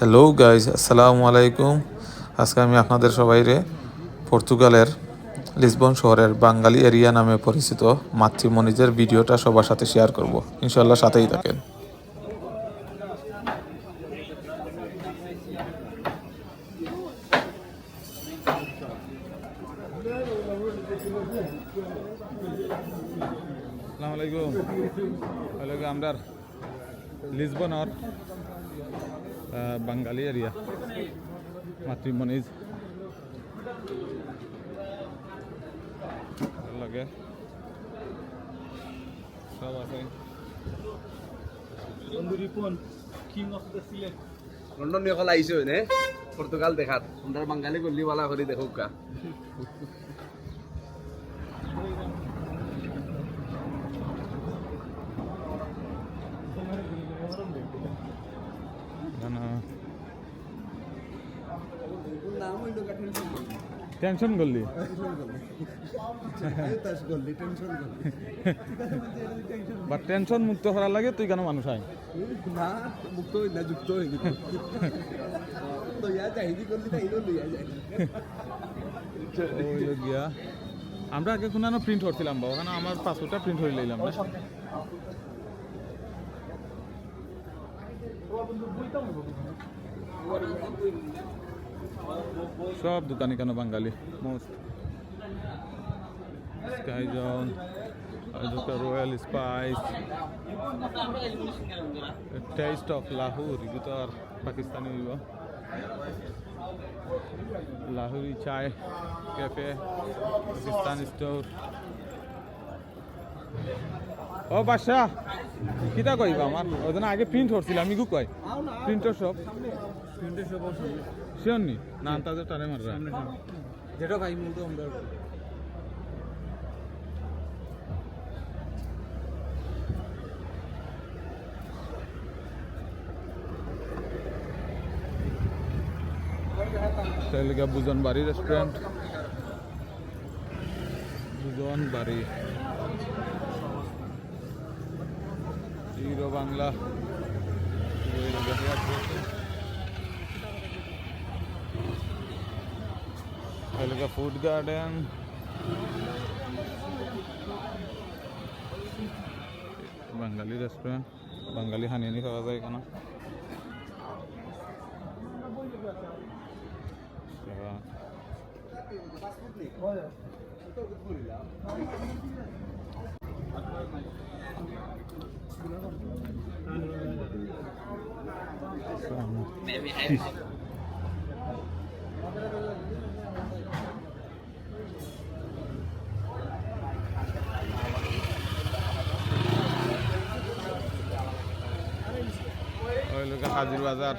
Hello guys আসসালামু আলাইকুম আজকে আমি আপনাদের সবাইরে পর্তুগালের লিসবন শহরের বাঙালি এরিয়া নামে পরিচিত মাতৃমণিজের ভিডিওটা সবার সাথে শেয়ার করব। ইনশাল্লাহ সাথেই থাকেন। আমরা লিসবনের বাঙালি এরিয়া মাতৃমণিজ লাগে। সব আছে। লন্ডন নিয়ে কল নে পর্তুগাল দেখাত। আমরা বাঙালি গল্লি বালা করে দেখো কা টেনশন করলি? বা টেনশন মুক্ত করার লাগে তুই কেন মানুষ আয় না মুক্ত হই না যুক্ত হই আমরা আগে কোনো প্রিন্ট করছিলাম বা ওখানে আমার পাসপোর্টটা প্রিন্ট হয়ে নিলাম না। সব দোকানি কেন বাঙালি? মোস্ট স্কাই জন royal spice taste of Lahore এগুলো তো আর পাকিস্তানি হইব লাহোরি চায় ক্যাফে পাকিস্তান স্টোর ও বাদশা কিতা কইবা আমার ওজন আগে প্রিন্ট করছিলাম আমি কই প্রিন্টার সব শিওর নি না তাদের টারে মাররা যেটা ভাই মুতো আমরা তেলগা বুজন বাড়ি রেস্টুরেন্ট বুজন বাড়ি। জিরো বাংলা। তেলগা ফুড গার্ডেন বাঙালি রেস্টুরেন্ট বাঙালি হানিয়ানি খাওয়া যায় এখানে সেবা ওই লোক হাজির বাজার।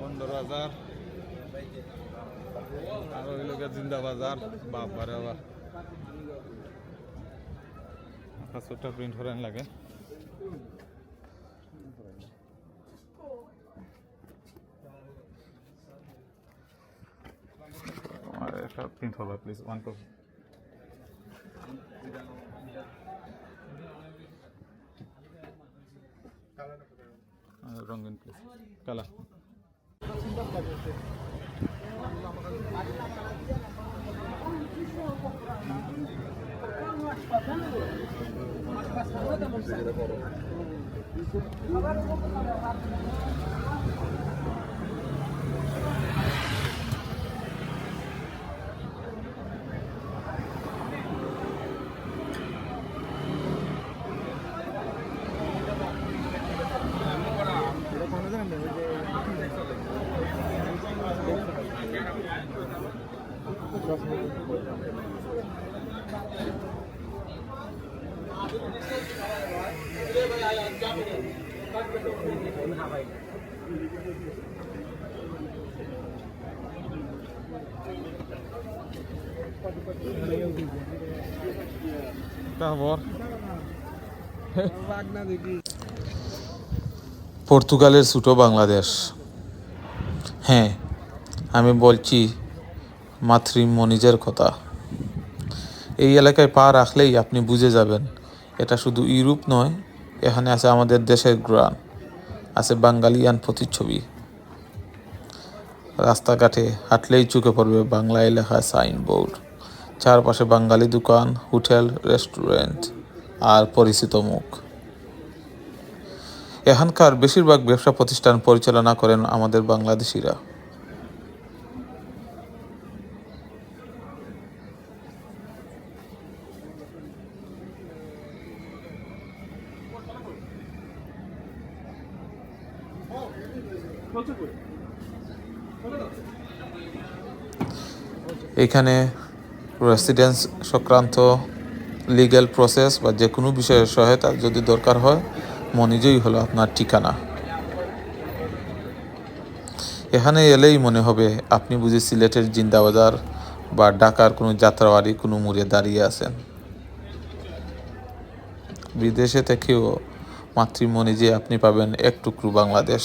বন্দর বাজার। আর ওই লোকের জিন্দা বাজার। বাবারে বাবা। পাসপোর্টটা প্রিন্ট করেন লাগে। একটা প্রিন্ট হবে প্লিজ ওয়ান কপি রঙিন প্লিজ কালা পর্তুগালের ছোটো বাংলাদেশ। হ্যাঁ আমি বলছি মাতৃমণিজের কথা। এই এলাকায় পা রাখলেই আপনি বুঝে যাবেন, এটা শুধু ইউরোপ নয়, এখানে আছে আমাদের দেশের গ্রান আছে বাঙালিয়ান প্রতিচ্ছবি। রাস্তাঘাটে হাঁটলেই চোখে পড়বে বাংলায় লেখা সাইনবোর্ড। চারপাশে বাঙালি দোকান, হোটেল, রেস্টুরেন্ট আর পরিচিত মুখ। এখানকার বেশিরভাগ ব্যবসা প্রতিষ্ঠান পরিচালনা করেন আমাদের বাংলাদেশিরা। এখানে রেসিডেন্স সংক্রান্ত লিগ্যাল প্রসেস বা যে কোনো বিষয়ের সহায়তা যদি দরকার হয় মনিজই হলো আপনার ঠিকানা। এখানে এলেই মনে হবে আপনি বুঝি সিলেটের জিন্দাবাজার বা ঢাকার কোনো যাত্রাবাড়ি কোনো মুড়ে দাঁড়িয়ে আছেন। বিদেশে থেকেও মাতৃমণিজে আপনি পাবেন এক টুকরো বাংলাদেশ।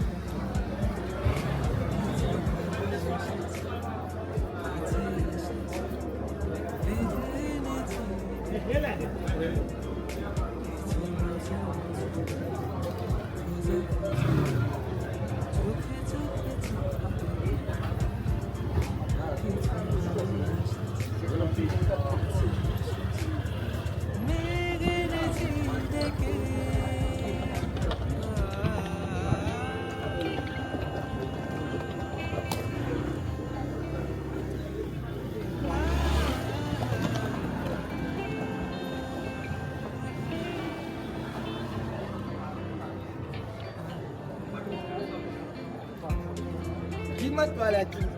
kıymet a lakin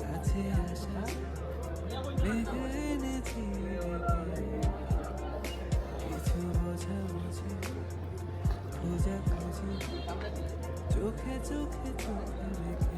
কিছু আসা বেঁধে এনেছি কিছু চোখে চোখে চোখে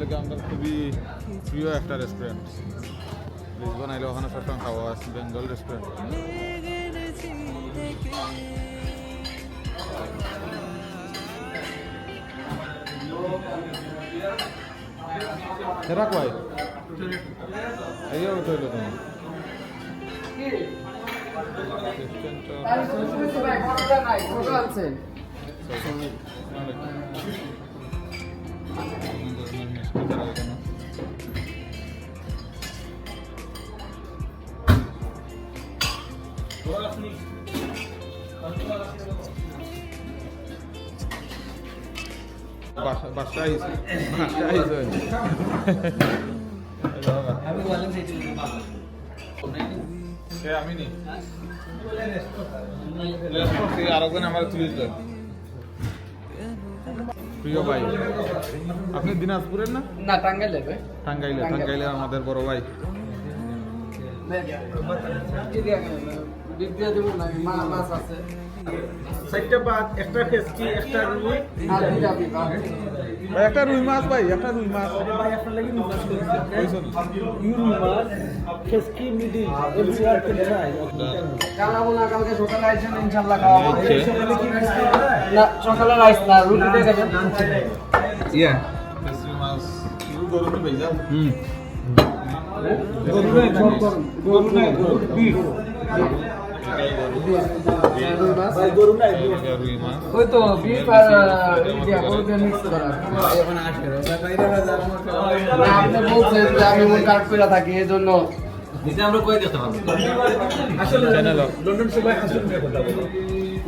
লেগে আমার খুবই প্রিয় একটা রেস্টুরেন্ট লিসবন আইলে ওখানে সবসময় খাওয়া আছে বেঙ্গল রেস্টুরেন্ট সেরা কয় এই উঠে হইল हे करावं त्यांना बादशाही बादशाही आम्ही नाही आरोग्य आम्हाला तुझीच প্রিয় ভাই আপনি দিনাজপুরের না? না টাঙ্গাইলে টাঙ্গাইলে টাঙ্গাইলে আমাদের বড় ভাই। বাদ একটা একটা রুই। বিভাগ। ভাই একটা রুই মাছ ভাই একটা রুই মাছ। ভাই আপনার লাগি মাছ ইউ রুই মাছ ফেসকি মিডিল এমসি আর কেলে নাই কালাবো না কালকে সকালে আইছেন ইনশাআল্লাহ খাওয়া হবে। আচ্ছা। সকালে কি মিস না সকালে রাইস না রুটি দিয়ে গেছেন ইয়া। রুই মাছ ইউ গরমে ভাইজা হুম। গরু নাই গরু নাই বিফ। ভাই আপনি বলছেন যে আমি মন কাট করে থাকি এই জন্য আসলে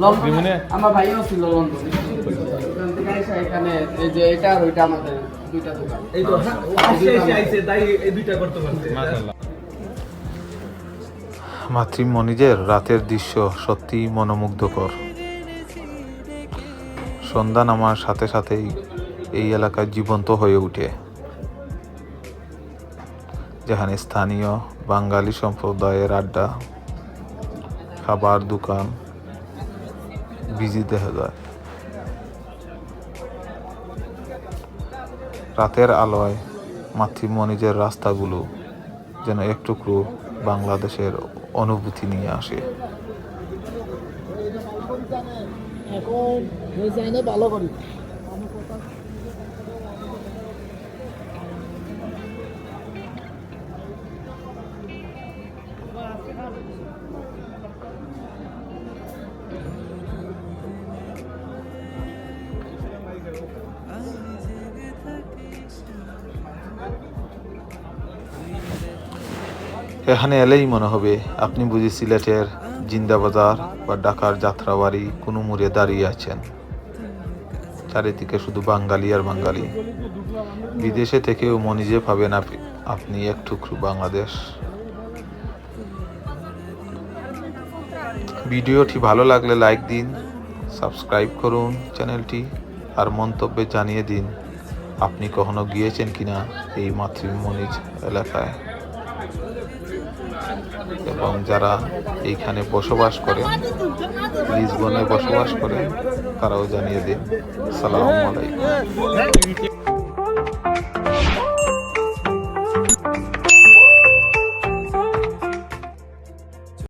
লন্ডনে আমার ভাইও ছিল লন্ডনে। এখানে এই যে এটা আর ওইটা আমাদের দুইটা দোকান। এই তো আসে এসে তাই এই দুইটা করতে পারছে। মাশাআল্লাহ। মাতৃমণিজের রাতের দৃশ্য সত্যি মনোমুগ্ধকর। সন্ধ্যা নামার সাথে সাথেই এই এলাকায় জীবন্ত হয়ে ওঠে যেখানে স্থানীয় বাঙালি সম্প্রদায়ের আড্ডা, খাবার দোকান, বিজি দেখা যায়। রাতের আলোয় মাতৃমণিজের রাস্তাগুলো যেন এক টুকরো বাংলাদেশের অনুভূতি নিয়ে আসে। এখন ভালো করি। এখানে এলেই মনে হবে আপনি বুঝি সিলেটের জিন্দাবাজার বা ঢাকার যাত্রাবাড়ি কোনো মুড়ে দাঁড়িয়ে আছেন। চারিদিকে শুধু বাঙালি আর বাঙালি। বিদেশে থেকেও মনিজে পাবেন আপ- আপনি এক টুকরো বাংলাদেশ। ভিডিওটি ভালো লাগলে লাইক দিন, সাবস্ক্রাইব করুন চ্যানেলটি আর মন্তব্যে জানিয়ে দিন, আপনি কখনো গিয়েছেন কিনা এই মাতৃমণিজ এলাকায়। এবং যারা এইখানে বসবাস করে লিসবনে বসবাস করে তারাও জানিয়ে দিন। সালাম আলাইকুম।